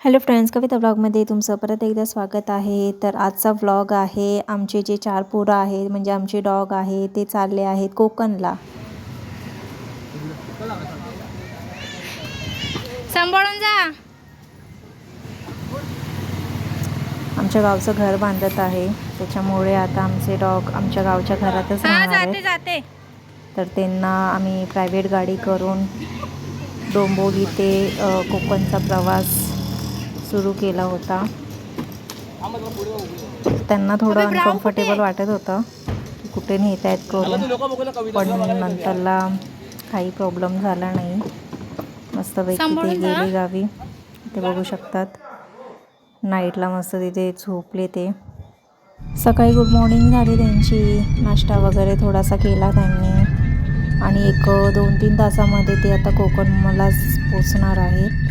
Hello friends कविता ब्लॉगमध्ये तुमचं परत एकदा स्वागत आहे. तर आजचा व्लॉग आहे आमचे जे चार पोरं आहेत म्हणजे आमचे डॉग आहे ते चालले आहेत कोकणला. सांभाळून जा. आमच्या गावचं घर बांधत आहे. त्याच्यामुळे आता आमचे डॉग आमच्या गावच्या घरातच जाते तर त्यांना आम्ही प्रायव्हेट गाडी करून डोंबोली ते कोकणचा प्रवास सुरू केला होता. त्यांना थोडं अनकम्फर्टेबल? वाटत होतं की कुठे नेत आहेत करून पण नंतरला काही प्रॉब्लेम झाला नाही. मस्तपैकी ते. गेले गावी. ते बघू शकतात. नाईटला मस्त तिथे झोपले ते सकाळी गुड मॉर्निंग झाली त्यांची. नाश्ता वगैरे थोडासा केला त्यांनी. आणि एक दोन तीन तासामध्ये ते आता कोकण मला पोचणार आहेत.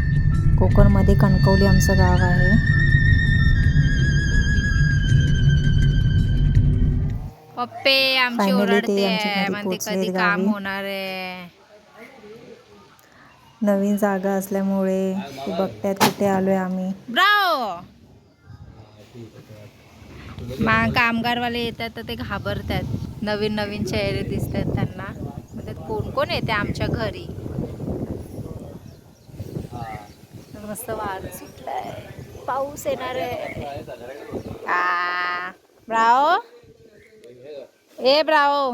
कोकणमध्ये कणकवली आमचं गाव आहे. पप्पे आमची ओरडते म्हणते कधी काम. होणार आहे. नवीन जागा असल्यामुळे ते बघतायत कुठे आलो आहे आम्ही. ब्राओ मग कामगारवाले येतात तर ते घाबरतात. नवीन नवीन चेहरे दिसतात त्यांना. म्हणजे कोण कोण येते आमच्या घरी तर मस्त वार सुटलाय. पाऊस येणार आहे. आ, ब्राओ? ए ब्राओ.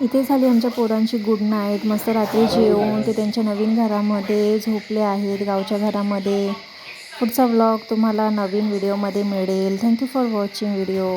इथे झाली आमच्या पोरांची गुड नाईट मस्त रात्री जेवून ते त्यांच्या नवीन घरामध्ये झोपले आहेत गावच्या घरामध्ये. पुढचा व्लॉग तुम्हाला नवीन व्हिडिओमध्ये मिळेल. Thank you for watching video